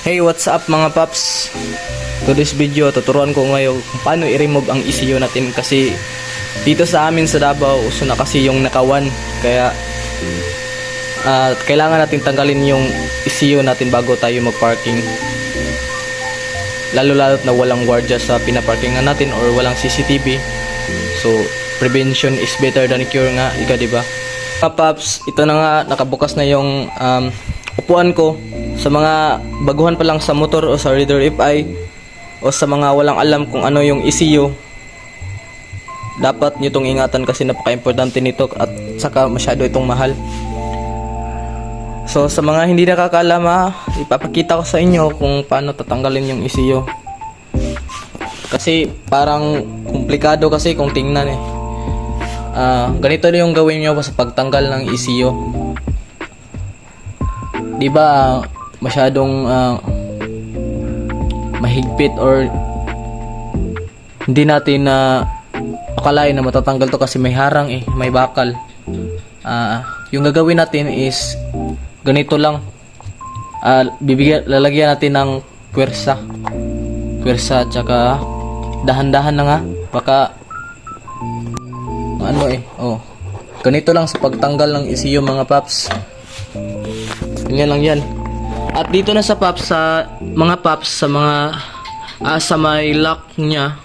Hey, what's up mga paps? To this video, tuturuan ko ngayon kung paano i-remove ang ECU natin kasi dito sa amin sa Davao, uso na kasi yung nakawan. Kaya ah, kailangan natin tanggalin yung ECU natin bago tayo mag-parking. Lalo-lalo na walang gwardiya sa pinaparkingan natin or walang CCTV. So, prevention is better than cure nga, ika di ba? Mga paps, ito na nga, nakabukas na yung um, upuan ko sa mga baguhan pa lang sa motor o sa reader FI o sa mga walang alam kung ano yung ECU dapat nyo itong ingatan kasi napaka-importante nito at saka masyado itong mahal. So sa mga hindi nakakaalam ha, ipapakita ko sa inyo kung paano tatanggalin yung ECU kasi parang komplikado kasi kung tingnan eh. Ah, ganito na yung gawin nyo sa pagtanggal ng ECU di ba masyadong ah, mahigpit or hindi natin na akalain na matatanggal to kasi may harang eh, may bakal. Ah, yung gagawin natin is ganito lang. Ah, bibigyan lalagyan natin ng pwersa. Pwersa at saka dahan-dahan na nga baka ano eh, oh. Ganito lang sa pagtanggal ng ECU mga paps. Ganyan lang yan. At dito na sa paps sa mga paps sa mga ah, sa may lock niya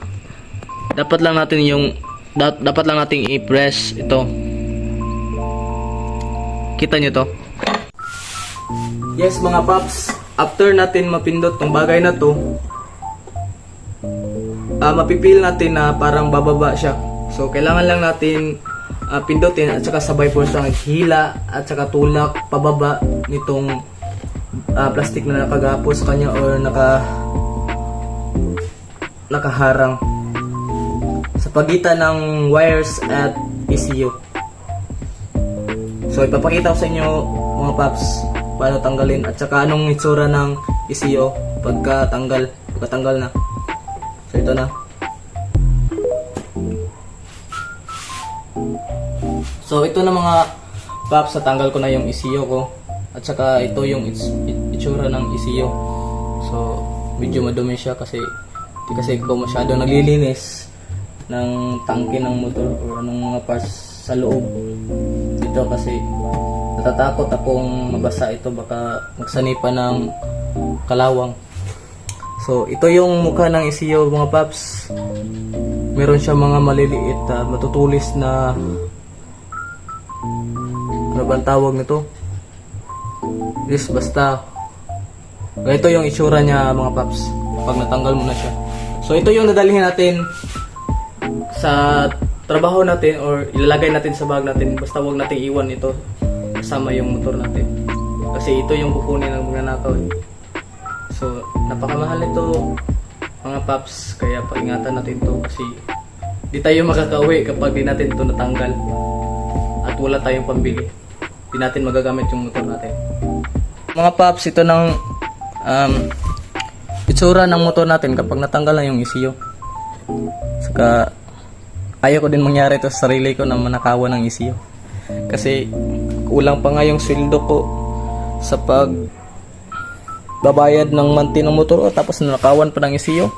dapat lang natin yung da- dapat lang nating i-press ito. Kita nyo to? Yes mga paps, after natin mapindot tong bagay na to, ah mapipil natin na parang bababa siya. So kailangan lang natin ah, pindutin at saka sabay po sa hila at saka tulak pababa nitong ah, plastic na nakagapo sa kanya or naka nakaharang sa pagitan ng wires at ECU. So ipapakita ko sa inyo mga paps paano tanggalin at saka anong itsura ng ECU pagka tanggal, pagka tanggal na. So ito na. So ito na mga paps, natanggal ko na yung ECU ko. At saka ito yung its, it- itsura ng ECU. So medyo madumi siya kasi di kasi ko masyado naglilinis ng tangke ng motor or anong mga parts sa loob. Dito kasi natatakot akong mabasa ito baka magsanipa ng kalawang. So ito yung mukha ng ECU mga paps. Meron siya mga maliliit ah, matutulis na ano ba ang tawag nito? This basta ganito yung itsura niya mga paps pag natanggal mo na siya. So ito yung dadalhin natin sa trabaho natin or ilalagay natin sa bag natin basta wag nating iwan ito kasama yung motor natin. Kasi ito yung kukunin ng mga nakaw. eh. So napakamahal nito mga paps kaya paingatan natin to kasi di tayo makakauwi kapag di natin ito natanggal at wala tayong pambili. Di natin magagamit yung motor natin. Mga paps, ito ng um, itsura ng motor natin kapag natanggal na yung ECU. Saka ayaw ko din mangyari to sa sarili ko na manakawan ng ECU. Kasi kulang pa nga yung sweldo ko sa pag babayad ng monthly ng motor ko tapos nanakawan pa ng ECU.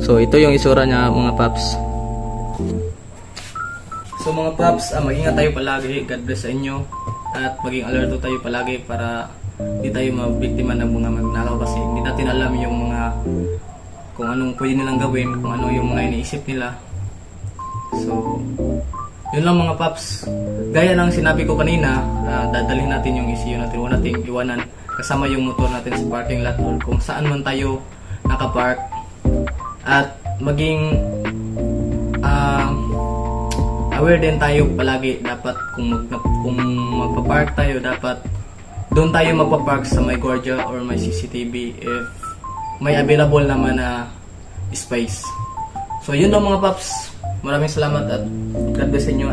So ito yung isura niya mga paps. So mga paps, ah, mag-ingat tayo palagi. God bless sa inyo. At maging alerto tayo palagi para hindi tayo mabiktima ng mga magnakaw kasi hindi natin alam yung mga kung anong pwede nilang gawin, kung ano yung mga iniisip nila. So, yun lang mga paps. Gaya ng sinabi ko kanina, ah, dadalhin natin yung ECU natin. Huwag natin iwanan kasama yung motor natin sa parking lot or kung saan man tayo nakapark. At maging aware din tayo palagi dapat kung mag kung magpa-park tayo dapat doon tayo magpa-park sa may guardia or may CCTV if may available naman na space. So yun lang mga paps. Maraming salamat at God bless inyo.